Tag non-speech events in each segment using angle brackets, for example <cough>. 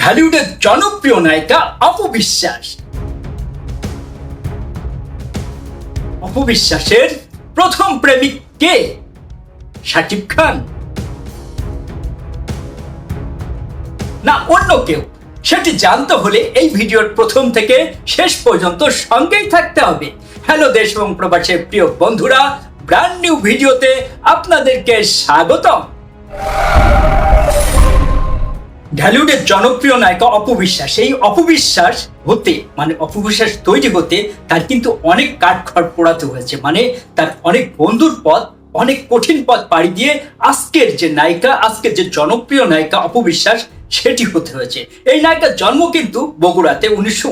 ঢালিউডের জনপ্রিয় নায়িকা অপবিশ্বাস অপবিশ্বাসের প্রথম প্রেমিক কে? শাকিব খান। না, অন্য কেউ। সেটি জানতে হলে এই ভিডিওর প্রথম থেকে শেষ পর্যন্ত সঙ্গেই থাকতে হবে। হ্যালো দেশ এবং প্রবাসের প্রিয় বন্ধুরা ব্র্যান্ড নিউ ভিডিওতে আপনাদেরকে স্বাগতম। ঢালিউডের জনপ্রিয় নায়িকা অপবিশ্বাস এই অপবিশ্বাস হতে মানে অপবিশ্বাস তৈরি হতে তার কিন্তু অনেক কাঠখড় পোড়াতে হয়েছে। মানে তার অনেক বন্ধুর পথ, অনেক কঠিন পথ পাড়ি দিয়ে আজকের যে নায়িকা, আজকের যে জনপ্রিয় নায়িকা অপবিশ্বাস সেটি হতে হয়েছে। এই নায়িকার জন্ম কিন্তু বগুড়াতে উনিশশো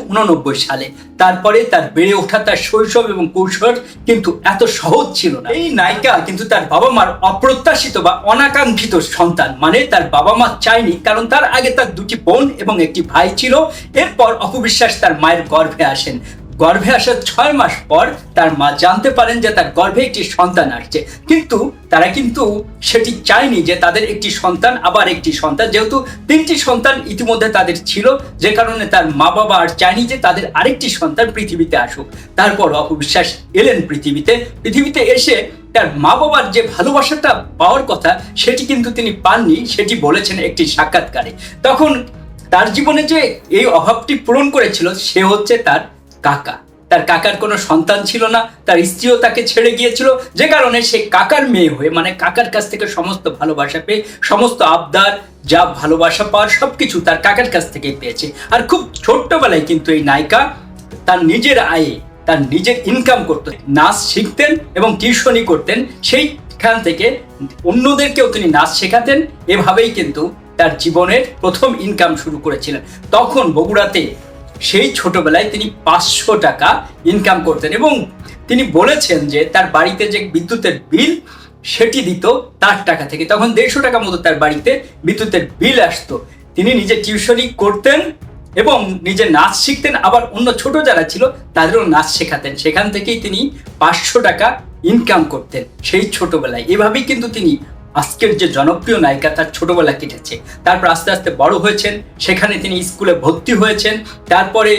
সালে। তারপরে তার বেড়ে ওঠা, তার শৈশব এবং কৌশল কিন্তু এত সহজ ছিল না। এই নায়িকা কিন্তু তার বাবা মার অপ্রত্যাশিত বা অনাকাঙ্ক্ষিত সন্তান। মানে তার বাবা মা চায়নি, কারণ তার আগে তার দুটি বোন এবং একটি ভাই ছিল। এরপর অপবিশ্বাস তার মায়ের গর্ভে আসেন। গর্ভে আসার ছয় মাস পর তার মা জানতে পারেন যে তার গর্ভে একটি সন্তান আসছে। কিন্তু তারা কিন্তু সেটি চায়নি যে তাদের একটি সন্তান, আবার একটি সন্তান। যেহেতু তিনটি সন্তান ইতিমধ্যে তাদের ছিল, যে কারণে তার মা বাবা আর চায়নি যে তাদের আরেকটি সন্তান পৃথিবীতে আসুক। তারপর অপবিশ্বাস এলেন পৃথিবীতে। পৃথিবীতে এসে তার মা বাবার যে ভালোবাসাটা পাওয়ার কথা, সেটি কিন্তু তিনি পাননি, সেটি বলেছেন একটি সাক্ষাৎকারে। তখন তার জীবনে যে এই অভাবটি পূরণ করেছিল, সে হচ্ছে তার কাকা। তার কাকার কোনো সন্তান ছিল না, তার স্ত্রীও তাকে ছেড়ে গিয়েছিল। যে কারণে সে কাকার মেয়ে হয়ে মানে কাকার কাছ থেকে সমস্ত ভালোবাসা পেয়ে, সমস্ত আবদার, যা ভালোবাসা পাওয়ার সবকিছু তার কাকার কাছ থেকে পেয়েছে। আর খুব ছোট্টবেলায় কিন্তু এই নায়িকা তার নিজের আয়ে, তার নিজের ইনকাম করতো। নাচ শিখতেন এবং টিউশনি করতেন। সেইখান থেকে অন্যদেরকেও তিনি নাচ শেখাতেন। এভাবেই কিন্তু তার জীবনের প্রথম ইনকাম শুরু করেছিলেন। তখন বগুড়াতে সেই ছোটবেলায় তিনি পাঁচশো টাকা ইনকাম করতেন এবং তিনি বলেছেন যে তার বাড়িতে যে বিদ্যুতের বিল, সেটি দিত তার টাকা থেকে। তখন দেড়শো টাকা মতো তার বাড়িতে বিদ্যুতের বিল আসতো। তিনি নিজে টিউশনি করতেন এবং নিজে নাচ শিখতেন। আবার অন্য ছোট যারা ছিল, তাদেরও নাচ শেখাতেন। সেখান থেকেই তিনি পাঁচশো টাকা ইনকাম করতেন সেই ছোটবেলায়। এভাবেই কিন্তু তিনি আজকের যে জনপ্রিয় নায়িকা তার ছোটবেলা কেটেছে। তারপর আস্তে আস্তে বড় হয়েছেন, সেখানে তিনি স্কুলে ভর্তি হয়েছেন, তারপরে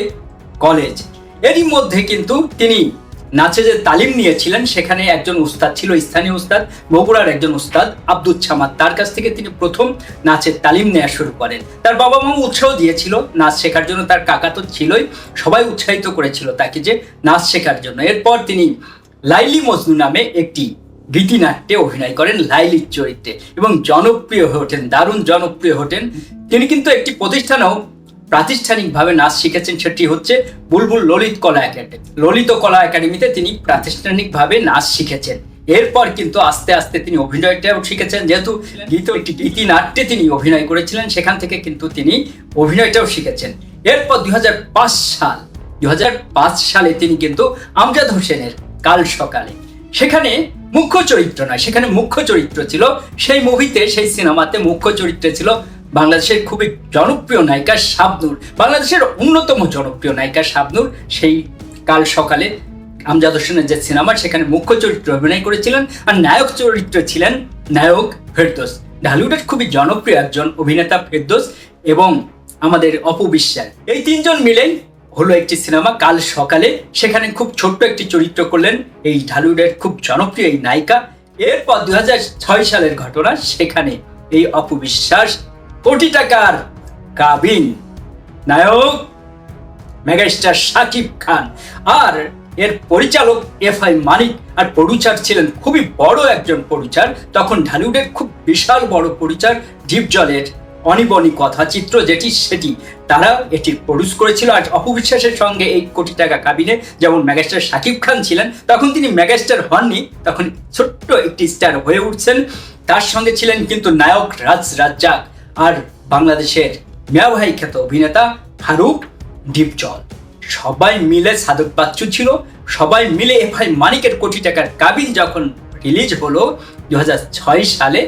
কলেজ। এরই মধ্যে কিন্তু তিনি নাচে যে তালিম নিয়েছিলেন, সেখানে একজন উস্তাদ ছিল, স্থানীয় উস্তাদ, বগুড়ার একজন উস্তাদ, আব্দুল ছামাদ। তার কাছ থেকে তিনি প্রথম নাচের তালিম নেওয়া শুরু করেন। তার বাবা মা উৎসাহ দিয়েছিল নাচ শেখার জন্য, তার কাকা তো ছিলই, সবাই উৎসাহিত করেছিল তাকে যে নাচ শেখার জন্য। এরপর তিনি লাইলি মজনু নামে একটি গীতিনাট্যে অভিনয় করেন লাইলির চরিত্রে এবং জনপ্রিয় হয়ে ওঠেন দারুণ জনপ্রিয় হতেন। তিনি কিন্তু একটি প্রতিষ্ঠানেও প্রাতিষ্ঠানিকভাবে নাচ শিখেছেন, সেটি হচ্ছে বুলবুল ললিত কলা একাডেমি। ললিত কলা একাডেমিতে তিনি প্রাতিষ্ঠানিকভাবে নাচ শিখেছেন। এরপর কিন্তু আস্তে আস্তে তিনি অভিনয়টাও শিখেছেন, যেহেতু গীত একটি গীতিনাট্যে তিনি অভিনয় করেছিলেন, সেখান থেকে কিন্তু তিনি অভিনয়টাও শিখেছেন। এরপর দুই হাজার পাঁচ সাল দুই হাজার পাঁচ সালে তিনি কিন্তু আমজাদ হোসেনের কাল সকালে। সেখানে মুখ্য চরিত্র নয়, সেখানে মুখ্য চরিত্র ছিল। সেই মুভিতে, সেই সিনেমাতে মুখ্য চরিত্রে ছিল বাংলাদেশের খুবই জনপ্রিয় নায়িকা শাবনুর। বাংলাদেশের অন্যতম জনপ্রিয় নায়িকা শাবনুর সেই কাল সকালে আমজাদ হোসেনের যে সিনেমা, সেখানে মুখ্য চরিত্র অভিনয় করেছিলেন আর নায়ক চরিত্র ছিলেন নায়ক ফেরদোস। ঢালিউডের খুবই জনপ্রিয় একজন অভিনেতা ফেরদোস এবং আমাদের অপবিশ্বাস এই তিনজন মিলেই হলো একটি সিনেমা, কাল সকালে। সেখানে খুব ছোট্ট একটি চরিত্র করলেন এই ঢালিউডের খুব জনপ্রিয় এই নায়িকা। এরপর দুই ছয় সালের ঘটনা, সেখানে এই অপবিশ্বাস কোটি টাকার কাবিন নায়ক মেগাস্টার শাকিব খান। আর এর পরিচালক এফ আই মানিক আর প্রডিউসার ছিলেন খুবই বড় একজন প্রডিউসার। তখন ঢালিউডের খুব বিশাল বড় প্রডিউসার ডিপ জলের অনিবনি কথা চিত্র যেটি সেটি। তারা এটি প্রডিউস করেছিল আর অপবিশ্বাসের সঙ্গে এই কোটি টাকা কাবিনে। যেমন মেগাস্টার শাকিব খান ছিলেন, তখন তিনি মেগাস্টার হননি, তখন ছোট্ট একটি স্টার হয়ে উঠছেন। তার সঙ্গে ছিলেন কিন্তু নায়ক রাজ রাজ্জাক আর বাংলাদেশের মিয়াভাই খ্যাত অভিনেতা ফারুক ডিপজল। সবাই মিলে সাদক বাচ্চু ছিল, সবাই মিলে এফআই মানিকের কোটি টাকার কাবিন যখন রিলিজ হলো দু হাজার ছয় সালে,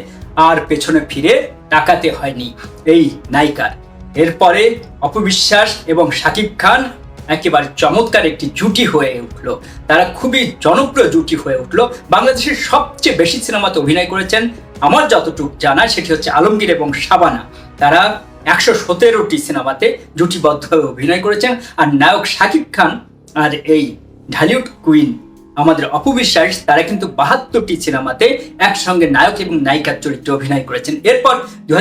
আর পেছনে ফিরে তাকাতে হয়নি। এই নায়িকার। এরপরে অপবিশ্বাস এবং শাকিব খান একেবারে চমৎকার একটি জুটি হয়ে উঠল। তারা খুবই জনপ্রিয় জুটি হয়ে উঠল। বাংলাদেশের সবচেয়ে বেশি সিনেমাতে অভিনয় করেছেন আমার যতটুকু জানা, সেটি হচ্ছে আলমগীর এবং শাবানা। তারা একশো সতেরোটি সিনেমাতে জুটিবদ্ধ অভিনয় করেছেন। আর নায়ক শাকিব খান আর এই ঢালিউড কুইন আমাদের অপবিশ্বাস তারা কিন্তু বাহাত্তরটি সিনেমাতে একসঙ্গে নায়ক এবং নায়িকার চরিত্রে অভিনয় করেছেন। এরপর দু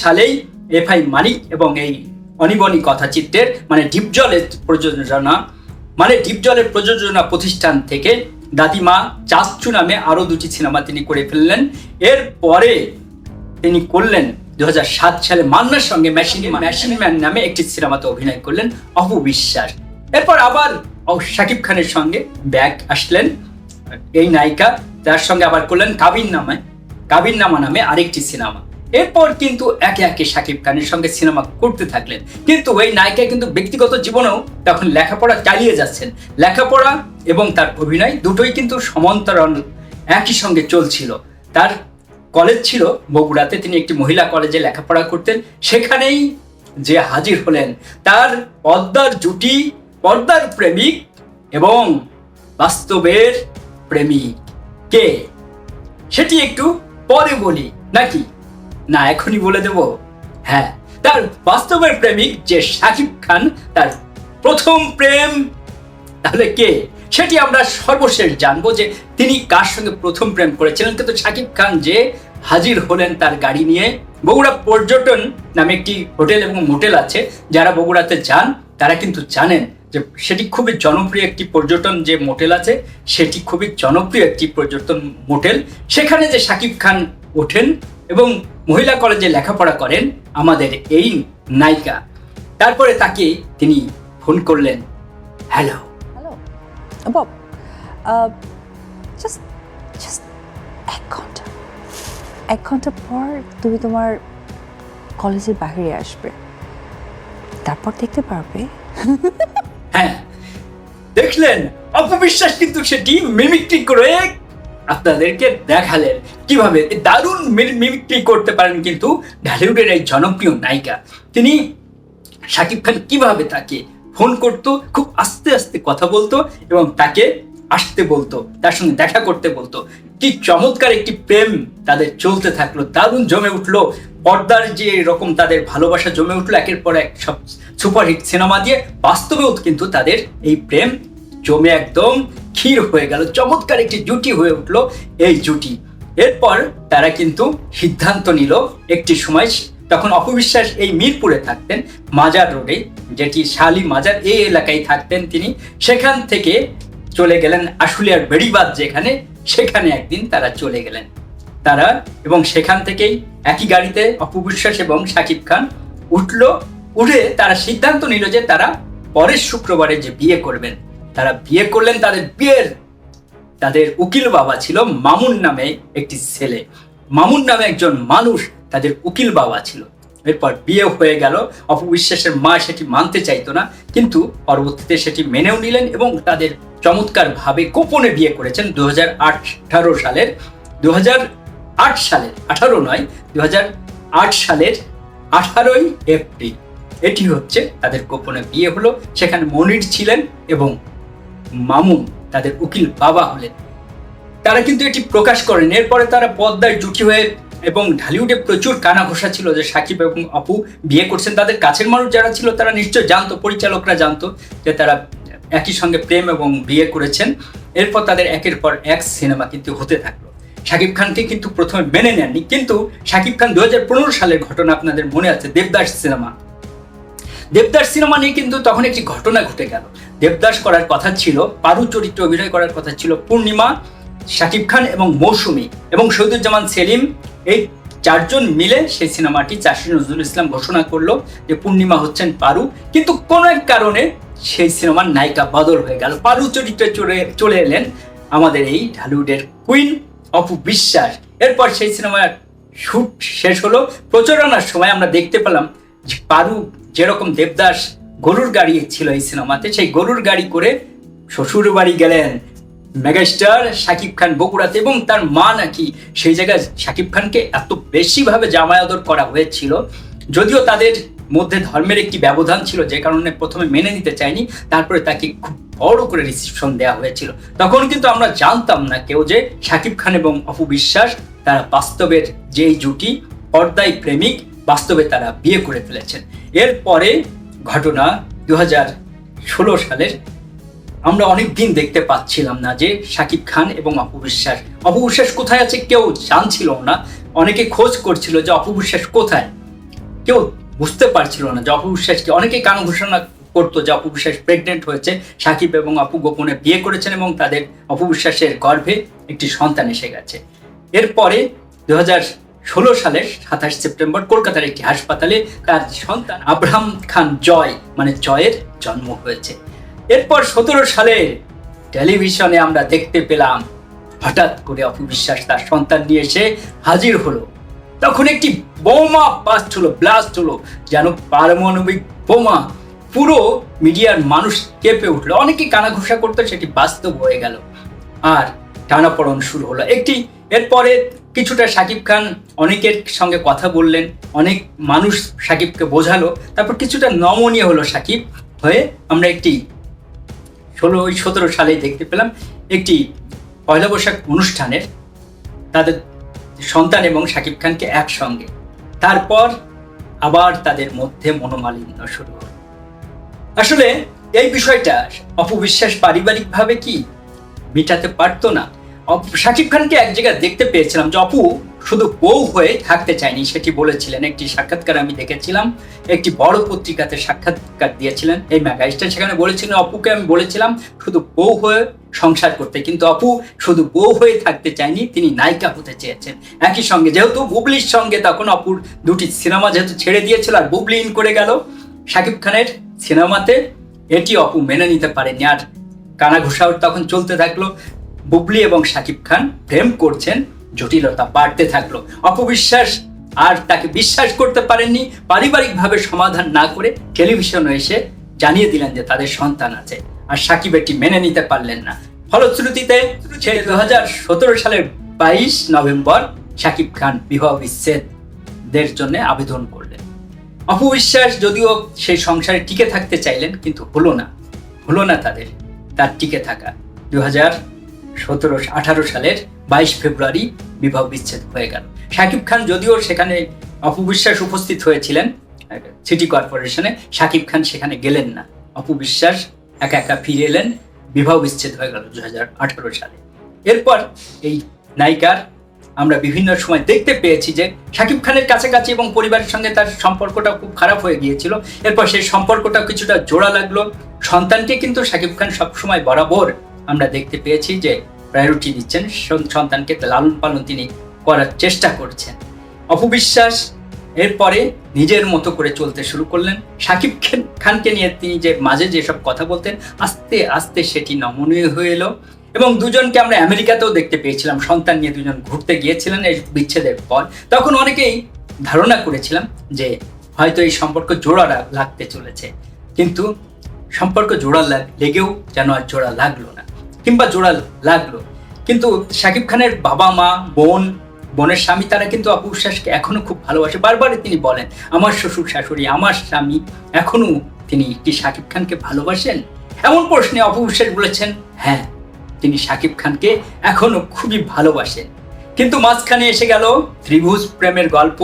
সালেই এফ আই মালিক এবং এই অনিবনি কথাচিত্রের মানে ডিপজলের প্রযোজনা মানে ডিপজলের প্রযোজনা প্রতিষ্ঠান থেকে দাদিমা চাচু নামে আরও দুটি সিনেমা তিনি করে ফেললেন। এরপরে তিনি করলেন দু হাজার সাত সালে মান্নার সঙ্গে মেশিন মেশিন ম্যান নামে একটি সিনেমাতে অভিনয় করলেন অপবিশ্বাস এরপর আবার ও- শাকিব খানের সঙ্গে ব্যাক আসলেন এই নায়িকা তার সঙ্গে আবার করলেন কাবিন নামে, কাবিন নামা নামে আরেকটি সিনেমা। এরপর কিন্তু একে একে শাকিব খানের সঙ্গে সিনেমা করতে থাকলেন। কিন্তু ওই নায়িকা কিন্তু ব্যক্তিগত জীবনেও তখন লেখাপড়া চালিয়ে যাচ্ছেন। লেখাপড়া এবং তার অভিনয় দুটোই কিন্তু সমান্তরাল একই সঙ্গে চলছিল। তার কলেজ ছিল বগুড়াতে, তিনি একটি মহিলা কলেজে লেখাপড়া করতেন। সেখানেই যে হাজির হলেন, তার পদ্মার জুটি পর্দার প্রেমিক এবং বাস্তবের প্রেমিক। কে? সেটি একটু পরে বলি, নাকি? না, এখনই বলে দেব। হ্যাঁ তার বাস্তবের প্রেমিক যে শাকিব খান, তার প্রথম প্রেম। তাহলে কে? সেটি আমরা সর্বশেষ জানব যে তিনি কার সঙ্গে প্রথম প্রেম করেছিলেন। কিন্তু শাকিব খান যে হাজির হলেন তার গাড়ি নিয়ে, বগুড়া পর্যটন নামে একটি হোটেল এবং মোটেল আছে। যারা বগুড়াতে যান, তারা কিন্তু জানেন যে সেটি খুবই জনপ্রিয় একটি পর্যটন যে মোটেল আছে, সেটি খুবই জনপ্রিয় একটি পর্যটন মোটেল। সেখানে যে শাকিব খান ওঠেন এবং মহিলা কলেজে লেখাপড়া করেন আমাদের এই নায়িকা। তারপরে তাকে তিনি ফোন করলেন, hello. Hello. Bob just just এক ঘণ্টা এক ঘণ্টা পর তুমি তোমার কলেজের বাইরে আসবে। তারপর দেখতে পারবে। <laughs> হ্যাঁ দেখলেন, অপবিশ্বাস কিন্তু সেটি মিমিক্রি করে আপনাদেরকে দেখালেন। কীভাবে? দারুণ মিমিক্রি করতে পারেন কিন্তু ঢালিউডের এই জনপ্রিয় নায়িকা। তিনি শাকিব খান কীভাবে তাকে ফোন করতো, খুব আস্তে আস্তে কথা বলতো এবং তাকে আসতে বলতো, তার সঙ্গে দেখা করতে বলতো। কি চমৎকার একটি প্রেম তাদের চলতে থাকল, দারুণ জমে উঠল। পর্দার যে এরকম তাদের ভালোবাসা জমে উঠল, একের পর এক সব সুপারহিট সিনেমা দিয়ে, বাস্তবেও কিন্তু তাদের এই প্রেম জমে একদম ক্ষীর হয়ে গেল। চমৎকার একটি জুটি হয়ে উঠল এই জুটি। এরপর তারা কিন্তু সিদ্ধান্ত নিল একটি সময়, তখন অপবিশ্বাস এই মিরপুরে থাকতেন, মাজার রোডে, যেটি শালি মাজার এই এলাকায় থাকতেন তিনি। সেখান থেকে চলে গেলেন আশুলিয়ার বেড়িবাদ যেখানে, সেখানে একদিন তারা চলে গেলেন। তারা এবং সেখান থেকেই একই গাড়িতে অপবিশ্বাস এবং শাকিব খান উঠল, উঠে তারা সিদ্ধান্ত নিল যে তারা পরের শুক্রবারে যে বিয়ে করবেন। তারা বিয়ে করলেন তাদের বিয়ের। তাদের উকিল বাবা ছিল মামুন নামে একটি ছেলে। মামুন নামে একজন মানুষ তাদের উকিল বাবা ছিল। এরপর বিয়ে হয়ে গেল। অপবিশ্বাসের মা সেটি মানতে চাইতো না, কিন্তু পরবর্তীতে সেটি মেনেও নিলেন এবং তাদের চমৎকার ভাবে গোপনে বিয়ে করেছেন দু সালের দু সালের, আঠারো নয়, দু সালের আঠারোই এপ্রিল। এটি হচ্ছে তাদের গোপনে বিয়ে হলো, সেখানে মনির ছিলেন এবং মামুন তাদের উকিল বাবা হলেন। তারা কিন্তু এটি প্রকাশ করেন। এরপরে তারা পদ্মায় জুটি হয়ে এবং ঢালিউডে প্রচুর কানা ঘোষা ছিল যে সাকিব এবং অপু বিয়ে করছেন। তাদের কাছের মানুষ যারা ছিল, তারা নিশ্চয় জানতো, পরিচালকরা জানতো যে তারা একই সঙ্গে প্রেম এবং বিয়ে করেছেন। এরপর তাদের একের পর এক সিনেমা কিন্তু হতে থাকল। শাকিব খানকে কিন্তু প্রথমে মেনে নেননি, কিন্তু শাকিব খান দু সালের ঘটনা আপনাদের মনে আছে? দেবদাস সিনেমা। দেবদাস সিনেমা নিয়ে কিন্তু তখন একটি ঘটনা ঘটে গেল। দেবদাস করার কথা ছিল, পারু চরিত্রে অভিনয় করার কথা ছিল পূর্ণিমা শাকিব খান এবং মৌসুমী এবং শহীদুজ্জামান সেলিম এই চারজন মিলে সেই সিনেমাটি চাষি নজরুল ইসলাম ঘোষণা করল যে পূর্ণিমা হচ্ছেন পারু। কিন্তু কোনো এক কারণে সেই সিনেমার নায়িকা বদল হয়ে গেল। পারু চরিত্রে চলে চলে এলেন আমাদের এই ঢালিউডের কুইন অপু বিশ্বাস। এরপর সেই সিনেমার শুট শেষ হলো। প্রচারণার সময় আমরা দেখতে পেলাম যে পারু যেরকম দেবদাস গরুর গাড়ি ছিল এই সিনেমাতে, সেই গরুর গাড়ি করে শ্বশুর বাড়ি গেলেন। মেগাস্টার শাকিব খান বগুড়াতে এবং তার মা নাকি সেই জায়গায় শাকিব খানকে এত বেশিভাবে জামায় আদর করা হয়েছিল। যদিও তাদের মধ্যে ধর্মের একটি ব্যবধান ছিল, যে কারণে প্রথমে মেনে নিতে চায়নি, তারপরে তাকে খুব বড় করে রিসিপশন দেওয়া হয়েছিল। তখন কিন্তু আমরা জানতাম না কেউ যে শাকিব খান এবং অপু বিশ্বাস তারা বাস্তবের যেই জুটি, পর্দায় প্রেমিক, বাস্তবে তারা বিয়ে করে ফেলেছেন। এরপরে ঘটনা দু হাজার ষোলো সালের আমরা অনেক দিন দেখতে পাচ্ছিলাম না যে শাকিব খান এবং অপু বিশ্বাস। অপু বিশ্বাস কোথায় আছে কেউ জানছিল না। অনেকে খোঁজ করছিল যে অপু বিশ্বাস কোথায়। কেউ বুঝতে পারছিল না যে অপু বিশ্বাসকে অনেকে কান ঘোষণা করতো যে অপু বিশ্বাস প্রেগনেন্ট হয়েছে। সাকিব এবং অপু গোপনে বিয়ে করেছেন এবং তাদের অপু বিশ্বাসের গর্ভে একটি সন্তান এসে গেছে। এরপরে দু ষোলো সালের সাতাশ সেপ্টেম্বর কলকাতার একটি হাসপাতালে তার সন্তান আব্রাহাম খান জয় মানে জয়ের জন্ম হয়েছে। এরপর সতেরো সালে টেলিভিশনে আমরা দেখতে পেলাম, হঠাৎ করে অপু বিশ্বাস তার সন্তান নিয়ে এসে হাজির হলো। তখন একটি বোমা পাস্ট হলো ব্লাস্ট হলো, যেন পারমাণবিক বোমা পুরো মিডিয়ার মানুষ কেঁপে উঠল। অনেকে কানাঘুষা করতো, সেটি বাস্তব হয়ে গেল। আর টানাপড়ন শুরু হলো। একটি এরপরে কিছুটা সাকিব খান অনেকের সঙ্গে কথা বললেন, অনেক মানুষ সাকিবকে বোঝালো। তারপর কিছুটা নমনীয় হলো সাকিব হয়ে আমরা একটি ষোলো, ওই সতেরো সালেই দেখতে পেলাম একটি পয়লা বৈশাখ অনুষ্ঠানের তাদের সন্তান এবং শাকিব খানকে একসঙ্গে। তারপর আবার তাদের মধ্যে মনোমালিন্য শুরু হল। আসলে এই বিষয়টা অপবিশ্বাস পারিবারিকভাবে কি মেটাতে পারতো না? শাকিব খানকে এক জায়গায় দেখতে পেয়েছিলাম যে, অপু, শুধু বউ হয়ে থাকতে চায়নি সেটি বলেছিলেন। একটি সাক্ষাৎকার আমি দেখেছিলাম। একটি বড় পত্রিকাতে সাক্ষাৎকার দিয়েছিলেন। এই ম্যাগাজিনটা সেখানে বলেছিলেন অপুকে আমি বলেছিলাম, শুধু বউ হয়ে সংসার করতে। কিন্তু অপু, শুধু বউ হয়ে থাকতে চায়নি তিনি নায়িকা হতে চেয়েছেন। একই সঙ্গে, যেহেতু বুবলির সঙ্গে তখন অপুর দুটি সিনেমা যেহেতু ছেড়ে দিয়েছিল আর বুবলি ইন করে গেল শাকিব খানের সিনেমাতে এটি অপু মেনে নিতে পারেনি। আর কানা কানাঘুষাও তখন চলতে থাকল। বুবলি এবং শাকিব খান প্রেম করছেন, জটিলতা বাড়তে থাকল। অপবিশ্বাস আর তাকে বিশ্বাস করতে পারেননি, পারিবারিকভাবে সমাধান না করে টেলিভিশনে এসে জানিয়ে দিলেন যে তাদের সন্তান আছে আর সাকিব এটি মেনে নিতে পারলেন না। ফলশ্রুতিতে দু হাজার সতেরো সালের বাইশ নভেম্বর সাকিব খান বিবাহ বিচ্ছেদের জন্য আবেদন করলেন। অপবিশ্বাস যদিও সেই সংসারে টিকে থাকতে চাইলেন, কিন্তু হলো না। হলো না তাদের, তার টিকে থাকা। দু হাজার সতেরো আঠারো সালের বাইশ ফেব্রুয়ারি বিবাহ বিচ্ছেদ হয়ে গেল। শাকিব খান যদিও সেখানে অপবিশ্বাস উপস্থিত হয়েছিলেন, সিটি কর্পোরেশনে, শাকিব খান সেখানে গেলেন না। অপবিশ্বাস একা একা ফিরে এলেন, বিবাহ বিচ্ছেদ হয়ে গেল দু হাজার আঠারো সালে। এরপর এই নায়িকার আমরা বিভিন্ন সময় দেখতে পেয়েছি যে শাকিব খানের কাছাকাছি এবং পরিবারের সঙ্গে তার সম্পর্কটা খুব খারাপ হয়ে গিয়েছিল। এরপর সেই সম্পর্কটা কিছুটা জোড়া লাগল। সন্তানকে কিন্তু শাকিব খান সবসময় বরাবর আমরা দেখতে পেয়েছি যে প্রায়োরিটি দিচ্ছেন সন্তানকে লালন পালন তিনি করার চেষ্টা করছেন। অপবিশ্বাস এরপরে নিজের মতো করে চলতে শুরু করলেন। খান- খানকে নিয়ে তিনি যে মাঝে যেসব কথা বলতেন, আস্তে আস্তে সেটি নমনীয় হয়ে এলো এবং দুজনকে আমরা আমেরিকাতেও দেখতে পেয়েছিলাম। সন্তান নিয়ে দুজন ঘুরতে গিয়েছিলেন এই বিচ্ছেদের পর। তখন অনেকেই ধারণা করেছিলাম যে হয়তো এই সম্পর্ক জোড়া লাগতে চলেছে। কিন্তু সম্পর্ক জোড়া লেগেও যেন আর জোড়া লাগল না। কিংবা জোড়া লাগল। কিন্তু শাকিব খানের বাবা মা, বোন, বোনের স্বামী, তারা কিন্তু অপু বিশ্বাসকে এখনও খুব ভালোবাসে। বারবারই তিনি বলেন, আমার শ্বশুর, শাশুড়ি, আমার স্বামী, এখনও তিনি কি শাকিব খানকে ভালোবাসেন? এমন প্রশ্নে অপু বিশ্বাস বলেছেন হ্যাঁ তিনি শাকিব খানকে এখনও খুবই ভালোবাসেন। কিন্তু মাঝখানে এসে গেল ত্রিভুজ প্রেমের গল্প,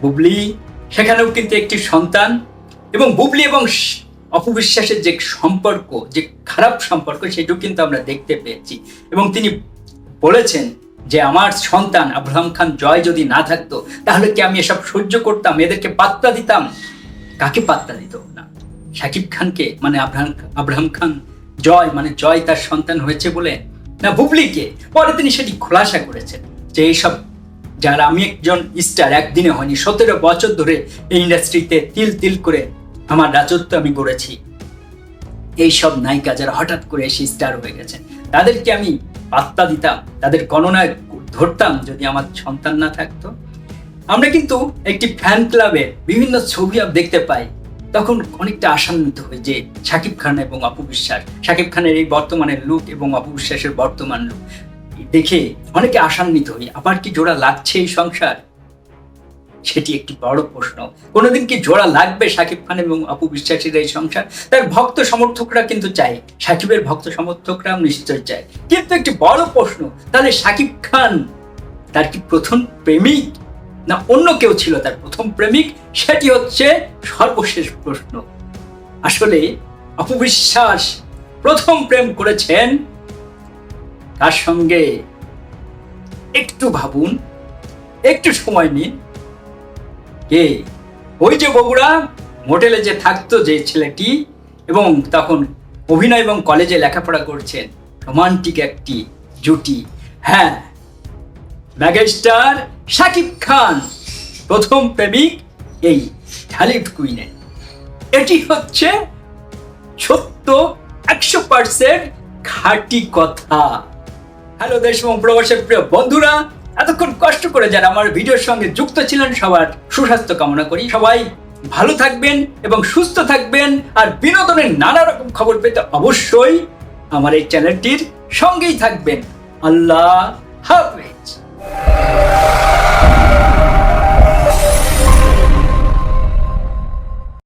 বুবলি। সেখানেও কিন্তু একটি সন্তান এবং বুবলি এবং অপবিশ্বাসের যে সম্পর্ক, যে খারাপ সম্পর্ক, সেটাও কিন্তু আমরা দেখতে পেয়েছি। এবং তিনি বলেছেন যে, আমার সন্তান আব্রাহাম খান জয় যদি না থাকতো, তাহলে কি আমি এসব সহ্য করতাম? এদেরকে পাত্তা দিতাম? কাকে পাত্তা দিত? না শাকিব খানকে মানে আব্রাহাম আব্রাহাম খান জয় মানে জয় তার সন্তান হয়েছে বলে? না, বুবলিকে। পরে তিনি সেটি খোলাসা করেছেন যে এইসব যারা, আমি একজন স্টার, একদিনে হয়নি। সতেরো বছর ধরে এই ইন্ডাস্ট্রিতে তিল তিল করে আমার রাজত্ব আমি গড়েছি এইসব নায়িকা যারা হঠাৎ করে এসে স্টার হয়ে গেছে, তাদেরকে আমি পাত্তা দিতাম, তাদের গণনায় ধরতাম যদি আমার সন্তান না থাকতো। আমরা কিন্তু একটি ফ্যান ক্লাবে বিভিন্ন ছবি দেখতে পাই। তখন অনেকটা আশান্বিত হই যে শাকিব খান এবং অপু বিশ্বাস, শাকিব খানের এই বর্তমানের লুক এবং অপু বিশ্বাসের বর্তমান লুক দেখে অনেকে আশান্বিত হই, আবার কি জোড়া লাগছে এই সংসার? সেটি একটি বড় প্রশ্ন। কোনোদিন কি জোড়া লাগবে শাকিব খান এবং অপু বিশ্বাসের এই সংসার? তার ভক্ত সমর্থকরা কিন্তু চায়। সাকিবের ভক্ত সমর্থকরাও নিশ্চয় চায়। কিন্তু একটি বড় প্রশ্ন, তাহলে শাকিব খান তার কি প্রথম প্রেমিক? না অন্য কেউ ছিল তার প্রথম প্রেমিক? সেটি হচ্ছে সর্বশেষ প্রশ্ন। আসলে অপবিশ্বাস প্রথম প্রেম করেছেন তার সঙ্গে একটু ভাবুন, একটু সময় নিন। কে? ওই যে বগুড়া মোটেলে যে থাকতো যে ছেলেটি, এবং তখন অভিনয় এবং কলেজে লেখাপড়া করছেন, রোমান্টিক একটি জুটি। হ্যাঁ মেগাস্টার শাকিব খান, প্রথম প্রেমিক এই ঢালিউড কুইনের। এটি হচ্ছে সত্য একশো পার্সেন্ট খাঁটি কথা। হ্যালো দেশ এবং প্রবাসের প্রিয় বন্ধুরা এতক্ষণ কষ্ট করে যারা আমার ভিডিওর সঙ্গে যুক্ত ছিলেন, সবার সুস্বাস্থ্য কামনা করি। সবাই ভালো থাকবেন এবং সুস্থ থাকবেন আর বিনোদনের নানা রকম খবর পেতে অবশ্যই আমার এই চ্যানেলটির সঙ্গেই থাকবেন। আল্লাহ হাফিজ।